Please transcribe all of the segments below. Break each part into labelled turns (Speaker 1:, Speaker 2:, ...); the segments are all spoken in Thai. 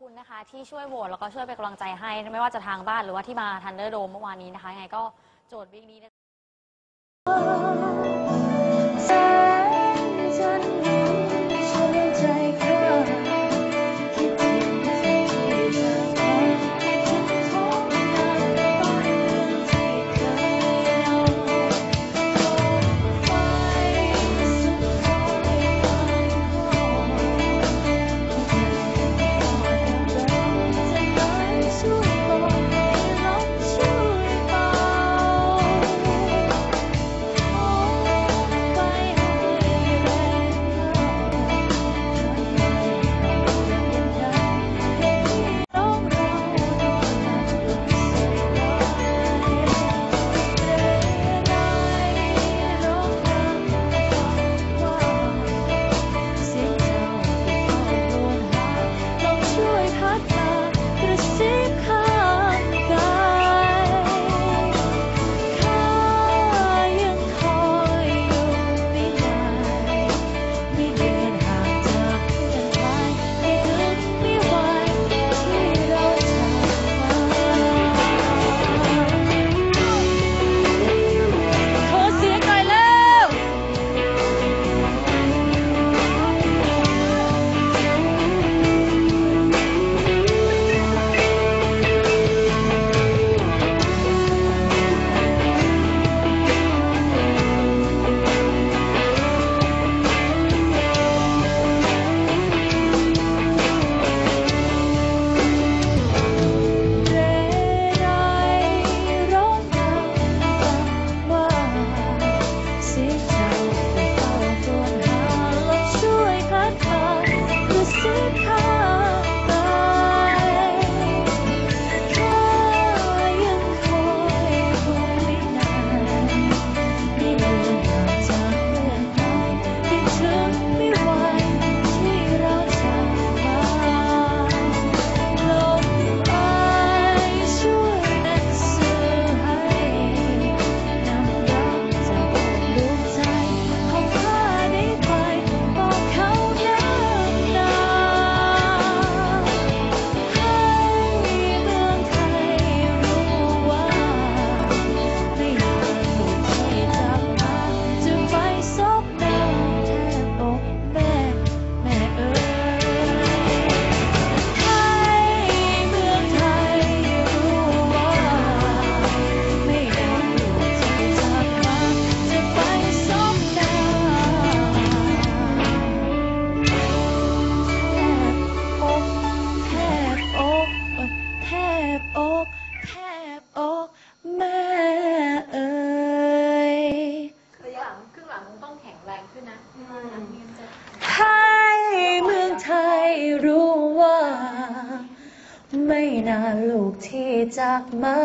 Speaker 1: คุณนะคะที่ช่วยโหวตแล้วก็ช่วยเป็นกำลังใจให้ ไม่ว่าจะทางบ้านหรือว่าที่มาทันเดอร์โดมเมื่อวานนี้นะคะยังไงก็โจทย์วิกนี้
Speaker 2: นะ มา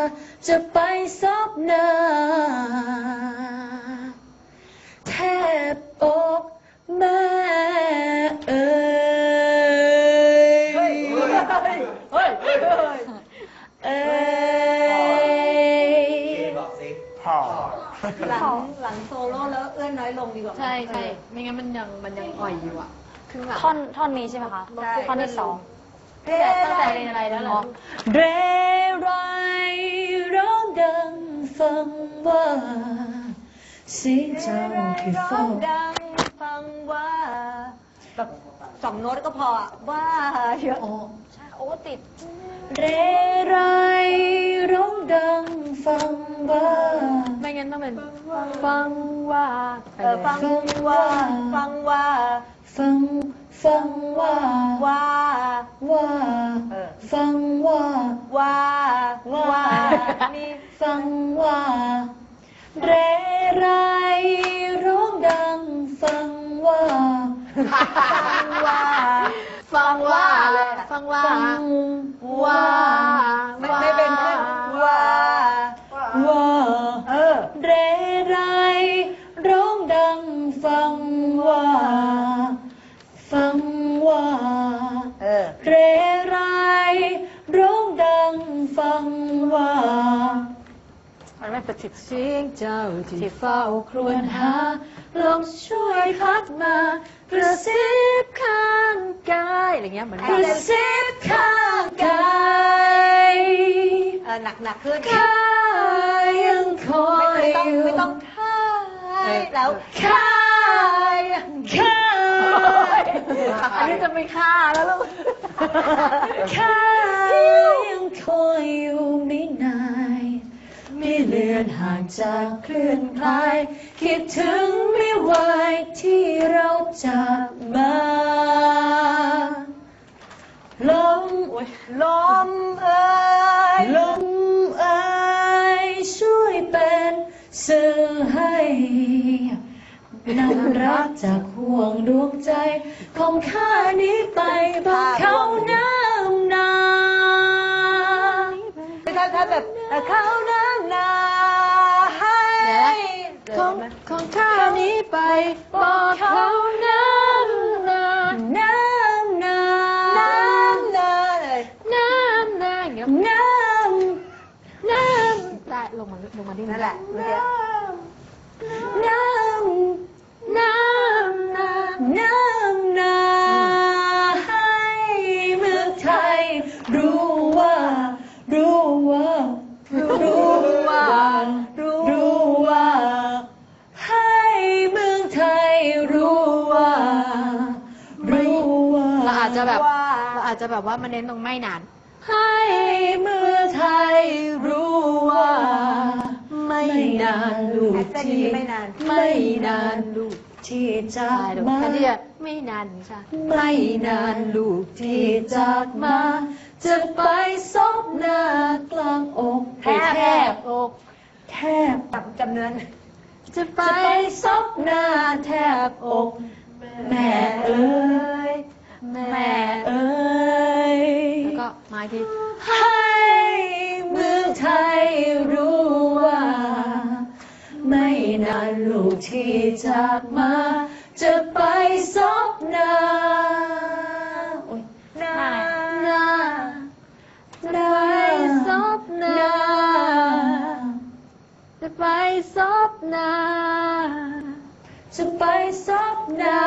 Speaker 2: จะไปซบนาแทบอกแม่เอ๋ยเฮ้
Speaker 3: ยเฮ้ยเฮ้ย
Speaker 2: เอ้ย
Speaker 4: บอกสิ
Speaker 5: พ่อ
Speaker 3: หลังหลังโซโล่แล้วเอื้อนน้อยลงดีกว่า
Speaker 6: ใช่ใช่ไม่งั้นมันยังมันยังอ่อยอยู่อะ
Speaker 3: ครึ่งหลัง
Speaker 1: ท่อนท่อนนี้ใช่ไหมคะ
Speaker 3: ใช่
Speaker 1: ท่อนที่สอง
Speaker 6: ตั้งแต่ตั้งแต่เรียนอะไรแล้วเหร
Speaker 1: อ๋
Speaker 6: อ
Speaker 1: อ
Speaker 2: เรไรร้องดัง ฟังว่าเสียงเจ้าที่
Speaker 3: ร้อ
Speaker 2: เฝ้า
Speaker 3: งดังฟังว่าแบบสองโน้ตก็พออะว่าเยอะ
Speaker 1: ใช่โอ้ติด
Speaker 2: เรไรร้องดังฟังว่า
Speaker 6: ไม่งั้นต้องเป็นฟังว่าไป
Speaker 3: เออ
Speaker 6: เลย
Speaker 3: ฟังว่า ฟังว่า
Speaker 2: ฟังฟังว่า
Speaker 3: ว่า
Speaker 2: ว่า
Speaker 3: เออ
Speaker 2: ฟังว่า
Speaker 3: ว่า
Speaker 2: ว่า
Speaker 3: ว่านี่
Speaker 2: ฟังว่าเรไรร้องดังฟังว่า
Speaker 3: ฟังว่า
Speaker 6: ฟังว่า
Speaker 3: เลยอะ
Speaker 6: ฟังว่า
Speaker 2: ฟัง
Speaker 3: ว่า ว
Speaker 6: ย
Speaker 2: พัดมากระซิบข้างกาย
Speaker 6: อะไรเงี้ยเหมือน
Speaker 2: กระซิบข้างกายเออห
Speaker 3: นักหนักขึ้น
Speaker 2: ข้ายังคอย
Speaker 3: ไม่ต้องไม่ต้องท่าแล้ว
Speaker 2: ข้ายังข้าอันนี้จะไม่ข้าแล้วลูกข้า เลือนห่างจากเคลื่อนคลาย คิดถึงไม่ไหวที่เราจากมาลมโอ้ย
Speaker 3: ลมเอ่ย
Speaker 2: ลมเอ่ยช่วยเป็นสื่อให้นำรักจากห่วงดวงใจ ของข้านี้ไปบอกเขาน้ำนา
Speaker 3: ถ้าถ้าแบบเขาน นี้
Speaker 2: ไป บอกเขาน้ำนาน้ำนา
Speaker 3: น้ำนาเลย
Speaker 2: น้ำนาอย่างเงี้ยน้ำน้ำได้ลงมาลงมาดิ
Speaker 3: นั่นแหละเมื่อกี้
Speaker 2: น้ำ
Speaker 6: จจะแบบ
Speaker 3: ว่า
Speaker 6: เราอาจจะแบบว่ามาเน้นตรงไม่นาน
Speaker 2: ให้เมืองไทยรู้ว่า ไม่นานลูก
Speaker 3: เส้น
Speaker 2: ที่
Speaker 3: นี้ไม่นาน
Speaker 2: ไม่นานลูกที่จา
Speaker 6: ใช่
Speaker 2: ก
Speaker 6: เดี๋ยว
Speaker 2: มา
Speaker 6: แค่ที่จะไม่นานใช่
Speaker 2: ไม่นานลูกที่จากมา จะไปซบหน้ากลางอก
Speaker 3: แทบ
Speaker 2: แทบ อกแทบ
Speaker 3: จำจำเนิน
Speaker 2: จะไปซบหน้าแทบอก แม่เอ๋ย แม่เอ๋ย
Speaker 6: แล้วก็มาอีกที
Speaker 2: ให้เมืองไทยรู้ว่า ไม่นานลูกที่จากมา จะไปซบหน้าโอ๊ย
Speaker 3: นา
Speaker 2: หน้าหน้า
Speaker 6: ซบหน้าจะไปซบหน้า
Speaker 2: จะไปซบหน้า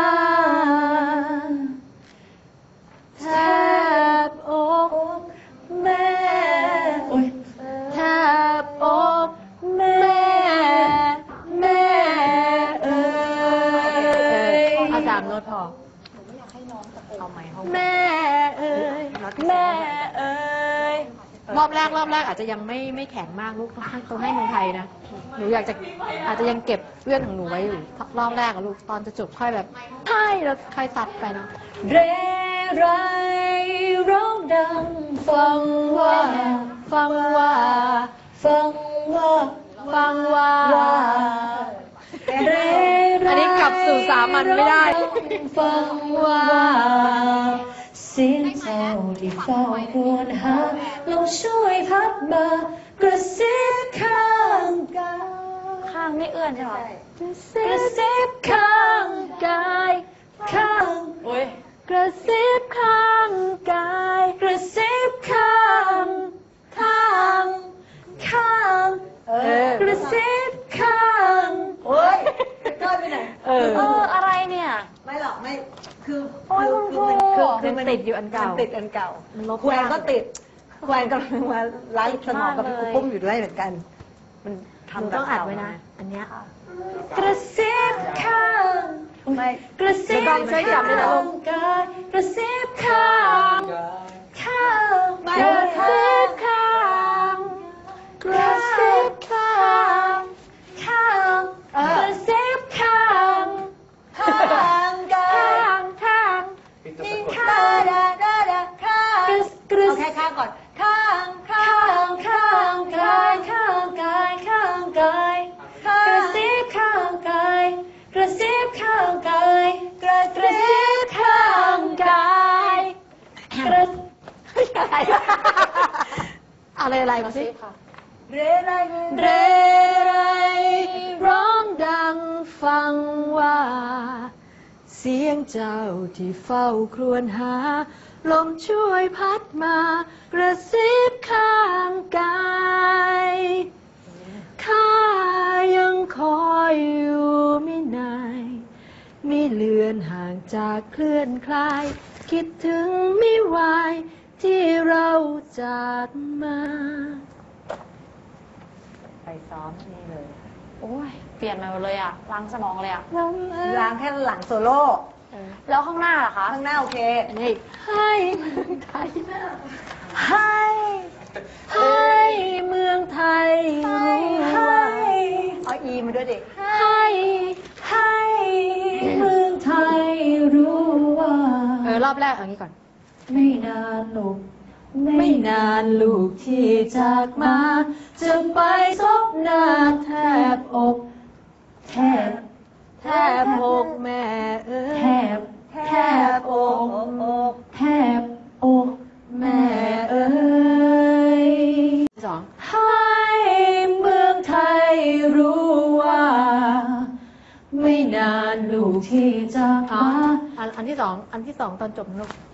Speaker 2: อ
Speaker 6: บ
Speaker 2: แร
Speaker 6: กรอบแรกอาจจะยังไม่ไม่แข็งมากลูกต้องให้ต้องให้เมืองไทยนะหนูอยากจะอาจจะยังเก็บเพื่อนของหนูไว้อยู่รอบแรกอะลูกตอนจะจบค่อยแบบใช่แล้วค่อยตัดไปเนาะ
Speaker 2: เรไรร้องดังฟังว่า
Speaker 6: ฟังว่า
Speaker 2: ฟังว่า
Speaker 6: ฟังว่า
Speaker 2: ว่าเรไร
Speaker 6: อันนี้กลับสู่สามัญไม่ได้
Speaker 2: ฟังว่า เสียงเจ้าที่เฝ้าควรหาลองช่วยพัดมากระซิบข้างกาย
Speaker 1: ข้างไม่เอื้อนใช่ไหม
Speaker 2: กระซิบข้างกายข้างโอ้ย
Speaker 6: กระซิบข้างกาย
Speaker 2: กระซิบข้างข้างข้าง
Speaker 3: เออก
Speaker 2: ระซิบข้าง
Speaker 3: โอ้ยเกินไปไหน
Speaker 6: เออ
Speaker 1: เอออะไรเนี่ย
Speaker 3: ไม่หรอกไม่คือ
Speaker 1: โอ้ย
Speaker 3: คือ
Speaker 1: คุณครู
Speaker 3: คือมันคือมัน
Speaker 6: ติดอยู่อันเก่ามั
Speaker 3: นติดอันเก่า
Speaker 6: มันลบ
Speaker 3: แควน
Speaker 6: ยาก
Speaker 3: ก็ติดแควนกำลังมาไล่สมองกับ
Speaker 1: ติด
Speaker 3: พี่
Speaker 1: มากเลย
Speaker 3: ปุ้มอยู่ด้วยเหมือนกัน มัน
Speaker 6: หนู
Speaker 3: ทำแบบ
Speaker 6: ต้องอัด
Speaker 3: เก่า
Speaker 6: ไว้นะ อันเนี้ย
Speaker 2: กระซิบข้าง
Speaker 3: ไม่
Speaker 2: กระซิบ
Speaker 6: เดี๋ยวต้องช่วยจับด้วยนะลูก
Speaker 2: กายกระซิบข้างข้าง
Speaker 3: ไม่
Speaker 2: กระซิบข้าง
Speaker 6: อะไรอะไรมาสิ
Speaker 3: เรไร
Speaker 2: เรไรร้องดังฟังว่า เสียงเจ้าที่เฝ้าครวญหา ลมช่วยพัดมากระซิบข้างกายข้ายังคอยอยู่ไม่นานไม่เลือนห่างจากเคลื่อนคลาย คิดถึงไม่ไหวที่เรา จากมา
Speaker 3: ไปซ้อมนี่เลย
Speaker 1: โอ้ย เปลี่ยนมาหมดเลยอะล้างสมองเลยอะ
Speaker 3: ล้างแค่หลังโซโล่
Speaker 1: แล้วข้างหน้าล่ะคะ
Speaker 3: ข้างหน้าโอเค
Speaker 2: อันนี้ให้เมืองไทย
Speaker 3: ให้
Speaker 2: ให้เมืองไทยรู้ว่า
Speaker 3: เอาอีมาด้วยดิ
Speaker 2: ให้ให้เมืองไทยรู้ว่า เออ รอบแรกเอางี้ก่อน ไม่นานลูก ไม่นานลูกที่จากมา จะไปซบหน้าแทบอก แทบ แทบอกแม่เอ้ยแทบ แทบอกแทบอกแม่เอ้ยสองให้เมืองไทยรู้ว่า ไม่นานลูกที่จะอาอันอันที่สองอันที่สองตอนจบลูกให้เมื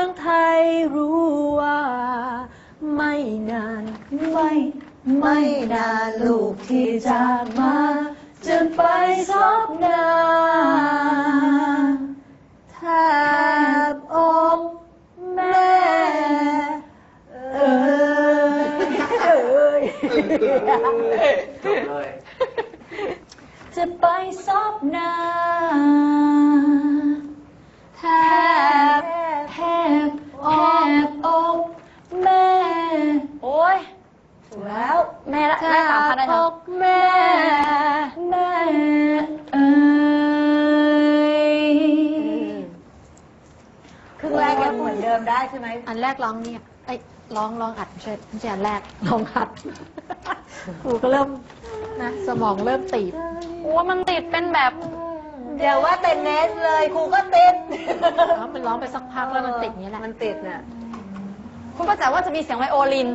Speaker 2: องไทยรู้ว่า ไม่นานไม่ไม่นานลูกที่จากมา จะไปซบอกหน้าแทบอกแม่ เอ้ยเอ้ย
Speaker 6: จบเลย
Speaker 2: จะไปซอบหน้าแทบแทบอกแม่
Speaker 1: โอ้ย
Speaker 3: ถู กแล้ว
Speaker 1: แม่ละแม่สามพันได้
Speaker 2: แท
Speaker 1: เถ
Speaker 2: บอ
Speaker 1: อะ
Speaker 2: กแม่แม่เอ้ย
Speaker 3: ครึ่งแรกยังเหมือนเดิมได้ใช่ไหม
Speaker 2: อันแรกร้องเนี่ยไอ้ยร้องร้องอัดไม่ใช่ไม่ใช่อันแรกร้องอัดครูก็เริ่มนะสมองเริ่มตีบ
Speaker 1: โอ้ยมันติดเป็นแบบ
Speaker 3: เดี๋ยวว่าเต้นเนสเลยครูก็ติด
Speaker 2: แล้วมันร้องไปสักพักแล้วมันติดอย่างนี้แหละ
Speaker 3: มันติดน่ะ
Speaker 1: คุณป้าแจ๋วว่าจะมีเสียงไวโอลิน